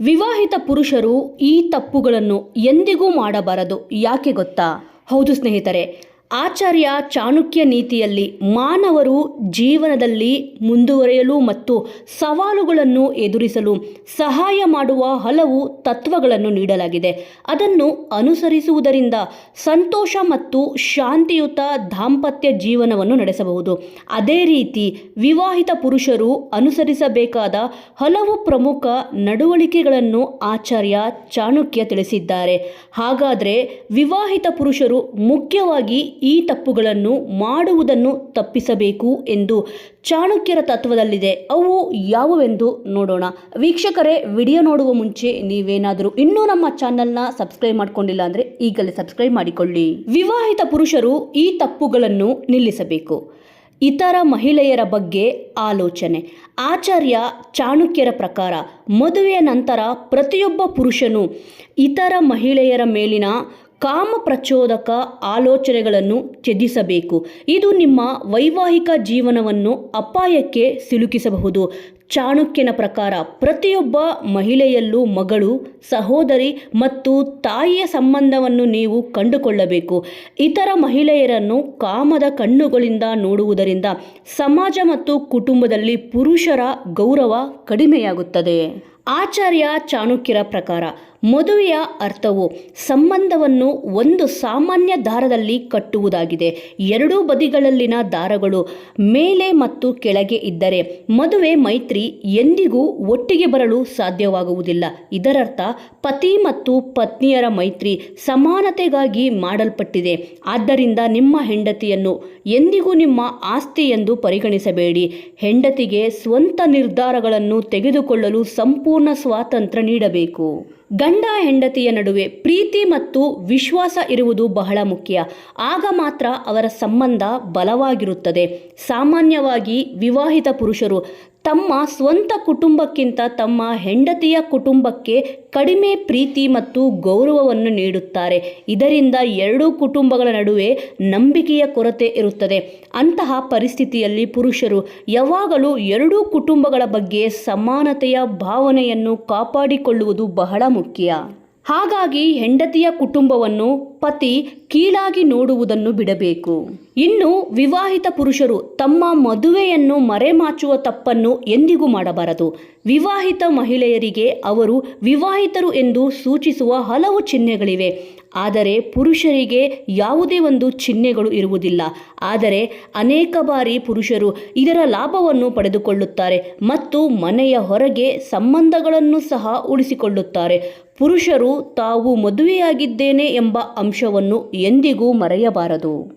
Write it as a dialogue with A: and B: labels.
A: ವಿವಾಹಿತ ಪುರುಷರು ಈ ತಪ್ಪುಗಳನ್ನು ಎಂದಿಗೂ ಮಾಡಬಾರದು. ಯಾಕೆ ಗೊತ್ತಾ? ಹೌದು ಸ್ನೇಹಿತರೆ ಆಚಾರ್ಯ ಚಾಣಕ್ಯ ನೀತಿಯಲ್ಲಿ ಮಾನವರು ಜೀವನದಲ್ಲಿ ಮುಂದುವರೆಯಲು ಮತ್ತು ಸವಾಲುಗಳನ್ನು ಎದುರಿಸಲು ಸಹಾಯ ಮಾಡುವ ಹಲವು ತತ್ವಗಳನ್ನು ನೀಡಲಾಗಿದೆ. ಅದನ್ನು ಅನುಸರಿಸುವುದರಿಂದ ಸಂತೋಷ ಮತ್ತು ಶಾಂತಿಯುತ ದಾಂಪತ್ಯ ಜೀವನವನ್ನು ನಡೆಸಬಹುದು. ಅದೇ ರೀತಿ ವಿವಾಹಿತ ಪುರುಷರು ಅನುಸರಿಸಬೇಕಾದ ಹಲವು ಪ್ರಮುಖ ನಡವಳಿಕೆಗಳನ್ನು ಆಚಾರ್ಯ ಚಾಣಕ್ಯ ತಿಳಿಸಿದ್ದಾರೆ. ಹಾಗಾದರೆ ವಿವಾಹಿತ ಪುರುಷರು ಮುಖ್ಯವಾಗಿ ಈ ತಪ್ಪುಗಳನ್ನು ಮಾಡುವುದನ್ನು ತಪ್ಪಿಸಬೇಕು ಎಂದು ಚಾಣಕ್ಯರ ತತ್ವದಲ್ಲಿದೆ. ಅವು ಯಾವುವೆಂದು ನೋಡೋಣ. ವೀಕ್ಷಕರೇ, ವಿಡಿಯೋ ನೋಡುವ ಮುಂಚೆ ನೀವೇನಾದರೂ ಇನ್ನೂ ನಮ್ಮ ಚಾನೆಲ್ನ ಸಬ್ಸ್ಕ್ರೈಬ್ ಮಾಡ್ಕೊಂಡಿಲ್ಲ ಅಂದರೆ ಈಗಲೇ ಸಬ್ಸ್ಕ್ರೈಬ್ ಮಾಡಿಕೊಳ್ಳಿ. ವಿವಾಹಿತ ಪುರುಷರು ಈ ತಪ್ಪುಗಳನ್ನು ನಿಲ್ಲಿಸಬೇಕು. ಇತರ ಮಹಿಳೆಯರ ಬಗ್ಗೆ ಆಲೋಚನೆ. ಆಚಾರ್ಯ ಚಾಣಕ್ಯರ ಪ್ರಕಾರ ಮದುವೆಯ ನಂತರ ಪ್ರತಿಯೊಬ್ಬ ಪುರುಷನು ಇತರ ಮಹಿಳೆಯರ ಮೇಲಿನ ಕಾಮ ಪ್ರಚೋದಕ ಆಲೋಚನೆಗಳನ್ನು ತ್ಯಜಿಸಬೇಕು. ಇದು ನಿಮ್ಮ ವೈವಾಹಿಕ ಜೀವನವನ್ನು ಅಪಾಯಕ್ಕೆ ಸಿಲುಕಿಸಬಹುದು. ಚಾಣಕ್ಯನ ಪ್ರಕಾರ ಪ್ರತಿಯೊಬ್ಬ ಮಹಿಳೆಯಲ್ಲೂ ಮಗಳು, ಸಹೋದರಿ ಮತ್ತು ತಾಯಿಯ ಸಂಬಂಧವನ್ನು ನೀವು ಕಂಡುಕೊಳ್ಳಬೇಕು. ಇತರ ಮಹಿಳೆಯರನ್ನು ಕಾಮದ ಕಣ್ಣುಗಳಿಂದ ನೋಡುವುದರಿಂದ ಸಮಾಜ ಮತ್ತು ಕುಟುಂಬದಲ್ಲಿ ಪುರುಷರ ಗೌರವ ಕಡಿಮೆಯಾಗುತ್ತದೆ. ಆಚಾರ್ಯ ಚಾಣಕ್ಯರ ಪ್ರಕಾರ ಮದುವೆಯ ಅರ್ಥವು ಸಂಬಂಧವನ್ನು ಒಂದು ಸಾಮಾನ್ಯ ದಾರದಲ್ಲಿ ಕಟ್ಟುವುದಾಗಿದೆ. ಎರಡೂ ಬದಿಗಳಲ್ಲಿನ ದಾರಗಳು ಮೇಲೆ ಮತ್ತು ಕೆಳಗೆ ಇದ್ದರೆ ಮದುವೆ ಮೈತ್ರಿ ಎಂದಿಗೂ ಒಟ್ಟಿಗೆ ಬರಲು ಸಾಧ್ಯವಾಗುವುದಿಲ್ಲ. ಇದರರ್ಥ, ಪತಿ ಮತ್ತು ಪತ್ನಿಯರ ಮೈತ್ರಿ ಸಮಾನತೆಗಾಗಿ ಮಾಡಲ್ಪಟ್ಟಿದೆ. ಆದ್ದರಿಂದ ನಿಮ್ಮ ಹೆಂಡತಿಯನ್ನು ಎಂದಿಗೂ ನಿಮ್ಮ ಆಸ್ತಿ ಎಂದು ಪರಿಗಣಿಸಬೇಡಿ. ಹೆಂಡತಿಗೆ ಸ್ವಂತ ನಿರ್ಧಾರಗಳನ್ನು ತೆಗೆದುಕೊಳ್ಳಲು ಸಂಪೂರ್ಣ ಸ್ವಾತಂತ್ರ್ಯ ನೀಡಬೇಕು. ಗಂಡ ಹೆಂಡತಿಯ ನಡುವೆ ಪ್ರೀತಿ ಮತ್ತು ವಿಶ್ವಾಸ ಇರುವುದು ಬಹಳ ಮುಖ್ಯ. ಆಗ ಮಾತ್ರ ಅವರ ಸಂಬಂಧ ಬಲವಾಗಿರುತ್ತದೆ. ಸಾಮಾನ್ಯವಾಗಿ ವಿವಾಹಿತ ಪುರುಷರು ತಮ್ಮ ಸ್ವಂತ ಕುಟುಂಬಕ್ಕಿಂತ ತಮ್ಮ ಹೆಂಡತಿಯ ಕುಟುಂಬಕ್ಕೆ ಕಡಿಮೆ ಪ್ರೀತಿ ಮತ್ತು ಗೌರವವನ್ನು ನೀಡುತ್ತಾರೆ. ಇದರಿಂದ ಎರಡೂ ಕುಟುಂಬಗಳ ನಡುವೆ ನಂಬಿಕೆಯ ಕೊರತೆ ಇರುತ್ತದೆ. ಅಂತಹ ಪರಿಸ್ಥಿತಿಯಲ್ಲಿ ಪುರುಷರು ಯಾವಾಗಲೂ ಎರಡೂ ಕುಟುಂಬಗಳ ಬಗ್ಗೆ ಸಮಾನತೆಯ ಭಾವನೆಯನ್ನು ಕಾಪಾಡಿಕೊಳ್ಳುವುದು ಬಹಳ ಮುಖ್ಯ. ಹಾಗಾಗಿ ಹೆಂಡತಿಯ ಕುಟುಂಬವನ್ನು ಪತಿ ಕೀಳಾಗಿ ನೋಡುವುದನ್ನು ಬಿಡಬೇಕು. ಇನ್ನು ವಿವಾಹಿತ ಪುರುಷರು ತಮ್ಮ ಮದುವೆಯನ್ನು ಮರೆಮಾಚುವ ತಪ್ಪನ್ನು ಎಂದಿಗೂ ಮಾಡಬಾರದು. ವಿವಾಹಿತ ಮಹಿಳೆಯರಿಗೆ ಅವರು ವಿವಾಹಿತರು ಎಂದು ಸೂಚಿಸುವ ಹಲವು ಚಿಹ್ನೆಗಳಿವೆ. ಆದರೆ ಪುರುಷರಿಗೆ ಯಾವುದೇ ಒಂದು ಚಿಹ್ನೆಗಳು ಇರುವುದಿಲ್ಲ. ಆದರೆ ಅನೇಕ ಬಾರಿ ಪುರುಷರು ಇದರ ಲಾಭವನ್ನು ಪಡೆದುಕೊಳ್ಳುತ್ತಾರೆ ಮತ್ತು ಮನೆಯ ಹೊರಗೆ ಸಂಬಂಧಗಳನ್ನು ಸಹ ಉಳಿಸಿಕೊಳ್ಳುತ್ತಾರೆ. ಪುರುಷರು ತಾವು ಮದುವೆಯಾಗಿದ್ದೇನೆ ಎಂಬ ಅಂಶವನ್ನು ಎಂದಿಗೂ ಮರೆಯಬಾರದು.